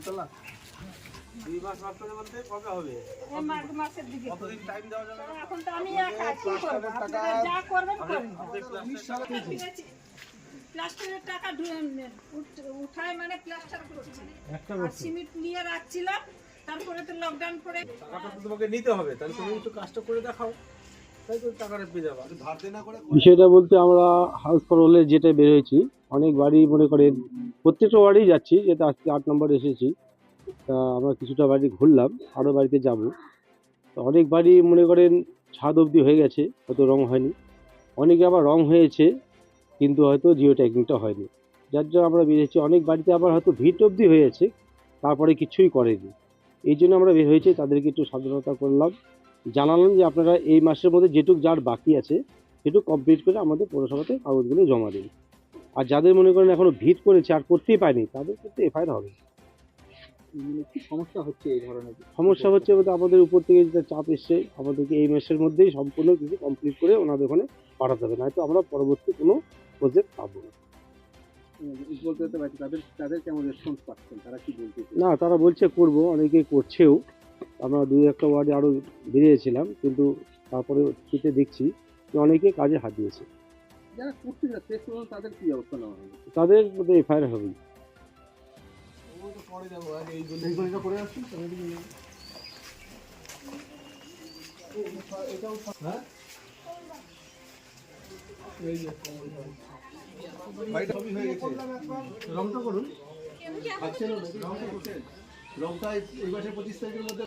দুতলা দুই মাস মাস করে বলতে কবে হবে? এই মাঘ মাসের দিকে। কতদিন টাইম দেওয়া যাবে? এখন তো আমি একা কি করব। আপনারা যা করবেন করেন প্লাস্টারের টাকা উঠায় মানে প্লাস্টার করছি। আর সিমেন্ট নিয়ে রাখছিলাম তারপরে তো লকডাউন পড়ে টাকাটা তো তোমাকে নিতে হবে তাহলে তুমি একটু কাজটা করে দেখাও। বিষয়টা বলতে আমরা হাউস ফর হলে যেটা বেরোয়েছি, অনেক বাড়ি মনে করেন, প্রত্যেকটা বাড়ি যাচ্ছি যেটা আজকে আট নম্বর এসেছি, তা আমরা কিছুটা বাড়ি ঘুরলাম আরও বাড়িতে যাব। তো অনেক বাড়ি মনে করেন ছাদ অবধি হয়ে গেছে, হয়তো রং হয়নি। অনেকে আবার রং হয়েছে, কিন্তু হয়তো জিও ট্যাগিংটা হয়নি। যার জন্য আমরা বেরিয়েছি। অনেক বাড়িতে আবার হয়তো ভিট অবধি হয়েছে তারপরে কিছুই করেনি। এই জন্য আমরা বের হয়েছি, তাদেরকে একটু সাবধানতা করলাম। জানালাম যে আপনারা এই মাসের মধ্যে যেটুক যার বাকি আছে সেটুকু কমপ্লিট করে আমাদের পৌরসভাতে কাগজগুলো জমা দিন। আর যাদের মনে করেন এখনও ভিত করেছে আর করতেই পায়নি তাদের ক্ষেত্রে এফআইআর হবে। সমস্যা হচ্ছে এই ধরনের? সমস্যা হচ্ছে বলতে আমাদের উপর থেকে যেটা চাপ এসছে আমাদেরকে এই মাসের মধ্যেই সম্পূর্ণ কিছু কমপ্লিট করে ওনাদের ওখানে পাঠাতে হবে নয়তো আমরা পরবর্তী কোনো প্রজেক্ট পাবো না। বলতে তাদের তাদের কেমন রেসপন্স পাচ্ছেন? তারা কি বলতে না তারা বলছে করব অনেকে করছেও। আমরা দুই একটা ওয়ার্ডে আরও বেরিয়েছিলাম কিন্তু তারপরে শীতে দেখছি যে অনেকে কাজে হাত দিয়েছে। যারা করতে যাচ্ছে তাদের কি অবস্থা নেওয়া হবে তাদের মধ্যে এফআইআর হবেই হয়ে? গেছে। রংটা করুন। আচ্ছা রংটা এই- এই মাসের পঁচিশ তারিখের মধ্যে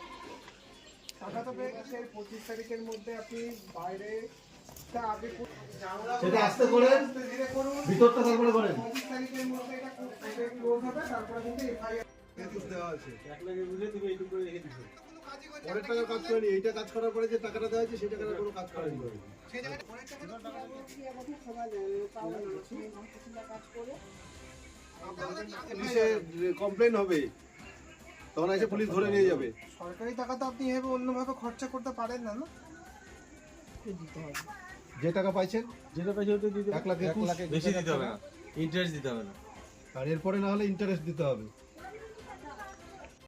টাকা তো পেয়ে গেছে। পঁচিশ তারিখের মধ্যে আপনি বাইরে তা আগে সেটা আস্তে করেন। ভিতরটা তারপরে করেন। পঁচিশ তারিখের মধ্যে এটা ক্লোজ হবে তারপরে কিন্তু এফআইআর দেওয়া আছে এক লাখে বুঝে তুমি এইটুকু করে রেখে দিছো পরের টাকা কাজ করেনি এইটা কাজ করার পরে যে টাকাটা দেওয়া হয়েছে সেই টাকাটা কোনো কাজ করেনি কমপ্লেন হবে। তখন এসে পুলিশ ধরে নিয়ে যাবে। সরকারি টাকা তো আপনি এভাবে অন্যভাবে খরচা করতে পারেন না না? যে টাকা পাইছেন যেটা পাইছে ওটা দিতে এক লাখ একুশ। বেশি দিতে হবে না। ইন্টারেস্ট দিতে হবে না। আর এরপরে না হলে ইন্টারেস্ট দিতে হবে।